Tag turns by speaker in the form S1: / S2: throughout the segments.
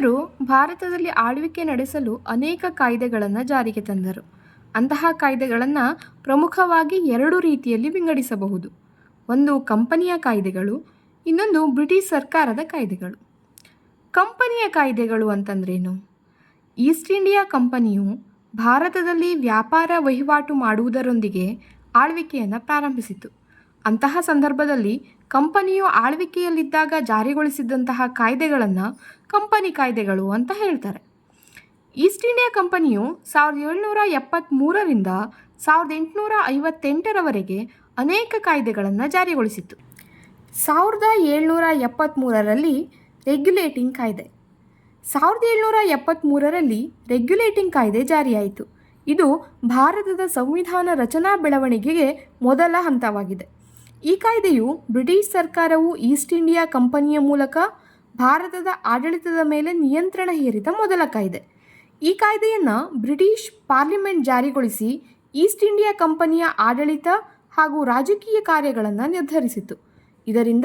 S1: ಬ್ರಿಟಿಷರು ಭಾರತದಲ್ಲಿ ಆಳ್ವಿಕೆ ನಡೆಸಲು ಅನೇಕ ಕಾಯ್ದೆಗಳನ್ನು ಜಾರಿಗೆ ತಂದರು. ಅಂತಹ ಕಾಯ್ದೆಗಳನ್ನು ಪ್ರಮುಖವಾಗಿ ಎರಡು ರೀತಿಯಲ್ಲಿ ವಿಂಗಡಿಸಬಹುದು. ಒಂದು ಕಂಪನಿಯ ಕಾಯ್ದೆಗಳು, ಇನ್ನೊಂದು ಬ್ರಿಟಿಷ್ ಸರ್ಕಾರದ ಕಾಯ್ದೆಗಳು. ಕಂಪನಿಯ ಕಾಯ್ದೆಗಳು ಅಂತಂದ್ರೇನು? ಈಸ್ಟ್ ಇಂಡಿಯಾ ಕಂಪನಿಯು ಭಾರತದಲ್ಲಿ ವ್ಯಾಪಾರ ವಹಿವಾಟು ಮಾಡುವುದರೊಂದಿಗೆ ಆಳ್ವಿಕೆಯನ್ನು ಪ್ರಾರಂಭಿಸಿತು. ಅಂತಹ ಸಂದರ್ಭದಲ್ಲಿ ಕಂಪನಿಯು ಆಳ್ವಿಕೆಯಲ್ಲಿದ್ದಾಗ ಜಾರಿಗೊಳಿಸಿದಂತಹ ಕಾಯ್ದೆಗಳನ್ನು ಕಂಪನಿ ಕಾಯ್ದೆಗಳು ಅಂತ ಹೇಳ್ತಾರೆ. ಈಸ್ಟ್ ಇಂಡಿಯಾ ಕಂಪನಿಯು ಸಾವಿರದ ಏಳ್ನೂರ ಎಪ್ಪತ್ತ್ಮೂರರಿಂದ ಸಾವಿರದ ಎಂಟುನೂರ ಐವತ್ತೆಂಟರವರೆಗೆ ಅನೇಕ ಕಾಯ್ದೆಗಳನ್ನು ಜಾರಿಗೊಳಿಸಿತ್ತು. ಸಾವಿರದ ಏಳ್ನೂರ ಎಪ್ಪತ್ತ್ಮೂರರಲ್ಲಿ ರೆಗ್ಯುಲೇಟಿಂಗ್ ಕಾಯ್ದೆ. ಸಾವಿರದ ಏಳ್ನೂರ ಎಪ್ಪತ್ತ್ಮೂರರಲ್ಲಿ ರೆಗ್ಯುಲೇಟಿಂಗ್ ಕಾಯ್ದೆ ಜಾರಿಯಾಯಿತು. ಇದು ಭಾರತದ ಸಂವಿಧಾನ ರಚನಾ ಬೆಳವಣಿಗೆಗೆ ಮೊದಲ ಹಂತವಾಗಿದೆ. ಈ ಕಾಯ್ದೆಯು ಬ್ರಿಟಿಷ್ ಸರ್ಕಾರವು ಈಸ್ಟ್ ಇಂಡಿಯಾ ಕಂಪನಿಯ ಮೂಲಕ ಭಾರತದ ಆಡಳಿತದ ಮೇಲೆ ನಿಯಂತ್ರಣ ಹೇರಿದ ಮೊದಲ ಕಾಯ್ದೆ. ಈ ಕಾಯ್ದೆಯನ್ನು ಬ್ರಿಟಿಷ್ ಪಾರ್ಲಿಮೆಂಟ್ ಜಾರಿಗೊಳಿಸಿ ಈಸ್ಟ್ ಇಂಡಿಯಾ ಕಂಪನಿಯ ಆಡಳಿತ ಹಾಗೂ ರಾಜಕೀಯ ಕಾರ್ಯಗಳನ್ನು ನಿರ್ಧರಿಸಿತು ಇದರಿಂದ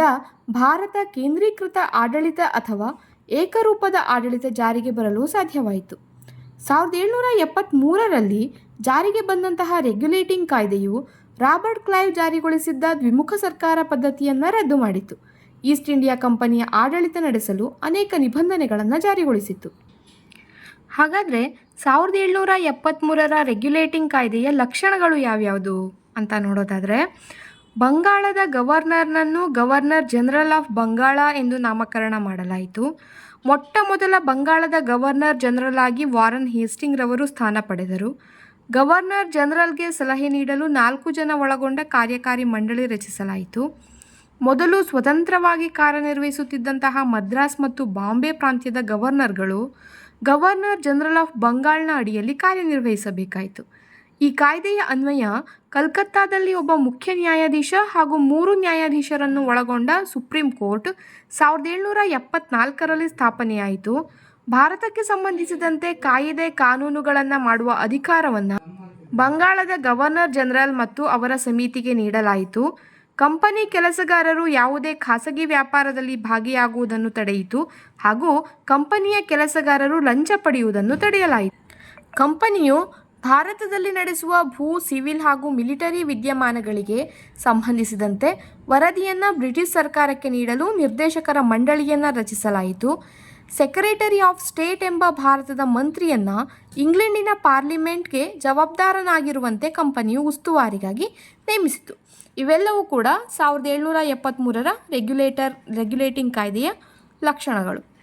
S1: ಭಾರತ ಕೇಂದ್ರೀಕೃತ ಆಡಳಿತ ಅಥವಾ ಏಕರೂಪದ ಆಡಳಿತ ಜಾರಿಗೆ ಬರಲು ಸಾಧ್ಯವಾಯಿತು. ಸಾವಿರದ ಏಳ್ನೂರ ಎಪ್ಪತ್ತ್ಮೂರರಲ್ಲಿ ಜಾರಿಗೆ ಬಂದಂತಹ ರೆಗ್ಯುಲೇಟಿಂಗ್ ಕಾಯ್ದೆಯು ರಾಬರ್ಟ್ ಕ್ಲೈವ್ ಜಾರಿಗೊಳಿಸಿದ್ದ ದ್ವಿಮುಖ ಸರ್ಕಾರ ಪದ್ಧತಿಯನ್ನು ರದ್ದು ಮಾಡಿತು ಈಸ್ಟ್ ಇಂಡಿಯಾ ಕಂಪನಿಯ ಆಡಳಿತ ನಡೆಸಲು ಅನೇಕ ನಿಬಂಧನೆಗಳನ್ನು ಜಾರಿಗೊಳಿಸಿತು ಹಾಗಾದರೆ ಸಾವಿರದ ಏಳ್ನೂರ ಎಪ್ಪತ್ತ್ಮೂರರ ರೆಗ್ಯುಲೇಟಿಂಗ್ ಕಾಯ್ದೆಯ ಲಕ್ಷಣಗಳು ಯಾವ್ಯಾವುದು ಅಂತ ನೋಡೋದಾದರೆ, ಬಂಗಾಳದ ಗವರ್ನರ್ನನ್ನು ಗವರ್ನರ್ ಜನರಲ್ ಆಫ್ ಬಂಗಾಳ ಎಂದು ನಾಮಕರಣ ಮಾಡಲಾಯಿತು. ಮೊಟ್ಟ ಮೊದಲ ಬಂಗಾಳದ ಗವರ್ನರ್ ಜನರಲ್ ಆಗಿ ವಾರನ್ ಹೇಸ್ಟಿಂಗ್ರವರು ಸ್ಥಾನ ಪಡೆದರು. ಗವರ್ನರ್ ಜನರಲ್ಗೆ ಸಲಹೆ ನೀಡಲು ನಾಲ್ಕು ಜನ ಒಳಗೊಂಡ ಕಾರ್ಯಕಾರಿ ಮಂಡಳಿ ರಚಿಸಲಾಯಿತು. ಮೊದಲು ಸ್ವತಂತ್ರವಾಗಿ ಕಾರ್ಯನಿರ್ವಹಿಸುತ್ತಿದ್ದಂತಹ ಮದ್ರಾಸ್ ಮತ್ತು ಬಾಂಬೆ ಪ್ರಾಂತ್ಯದ ಗವರ್ನರ್ಗಳು ಗವರ್ನರ್ ಜನರಲ್ ಆಫ್ ಬಂಗಾಳ್ನ ಅಡಿಯಲ್ಲಿ ಕಾರ್ಯನಿರ್ವಹಿಸಬೇಕಾಯಿತು. ಈ ಕಾಯ್ದೆಯ ಅನ್ವಯ ಕಲ್ಕತ್ತಾದಲ್ಲಿ ಒಬ್ಬ ಮುಖ್ಯ ನ್ಯಾಯಾಧೀಶ ಹಾಗೂ ಮೂರು ನ್ಯಾಯಾಧೀಶರನ್ನು ಒಳಗೊಂಡ ಸುಪ್ರೀಂ ಕೋರ್ಟ್ ಸಾವಿರದ ಏಳ್ನೂರ ಎಪ್ಪತ್ನಾಲ್ಕರಲ್ಲಿ ಸ್ಥಾಪನೆಯಾಯಿತು. ಭಾರತಕ್ಕೆ ಸಂಬಂಧಿಸಿದಂತೆ ಕಾಯಿದೆ ಕಾನೂನುಗಳನ್ನು ಮಾಡುವ ಅಧಿಕಾರವನ್ನು ಬಂಗಾಳದ ಗವರ್ನರ್ ಜನರಲ್ ಮತ್ತು ಅವರ ಸಮಿತಿಗೆ ನೀಡಲಾಯಿತು. ಕಂಪನಿ ಕೆಲಸಗಾರರು ಯಾವುದೇ ಖಾಸಗಿ ವ್ಯಾಪಾರದಲ್ಲಿ ಭಾಗಿಯಾಗುವುದನ್ನು ತಡೆಯಿತು ಹಾಗೂ ಕಂಪನಿಯ ಕೆಲಸಗಾರರು ಲಂಚ ಪಡೆಯುವುದನ್ನು ತಡೆಯಲಾಯಿತು. ಕಂಪನಿಯು ಭಾರತದಲ್ಲಿ ನಡೆಸುವ ಭೂ, ಸಿವಿಲ್ ಹಾಗೂ ಮಿಲಿಟರಿ ವಿದ್ಯಮಾನಗಳಿಗೆ ಸಂಬಂಧಿಸಿದಂತೆ ವರದಿಯನ್ನು ಬ್ರಿಟಿಷ್ ಸರ್ಕಾರಕ್ಕೆ ನೀಡಲು ನಿರ್ದೇಶಕರ ಮಂಡಳಿಯನ್ನು ರಚಿಸಲಾಯಿತು. ಸೆಕ್ರೆಟರಿ ಆಫ್ ಸ್ಟೇಟ್ ಎಂಬ ಭಾರತದ ಮಂತ್ರಿಯನ್ನು ಇಂಗ್ಲೆಂಡಿನ ಪಾರ್ಲಿಮೆಂಟ್ಗೆ ಜವಾಬ್ದಾರನಾಗಿರುವಂತೆ ಕಂಪನಿಯು ಉಸ್ತುವಾರಿಗಾಗಿ ನೇಮಿಸಿತು. ಇವೆಲ್ಲವೂ ಕೂಡ ಸಾವಿರದ ಏಳ್ನೂರ ಎಪ್ಪತ್ತ್ಮೂರರ ರೆಗ್ಯುಲೇಟರ್, ರೆಗ್ಯುಲೇಟಿಂಗ್ ಕಾಯ್ದೆಯ ಲಕ್ಷಣಗಳು.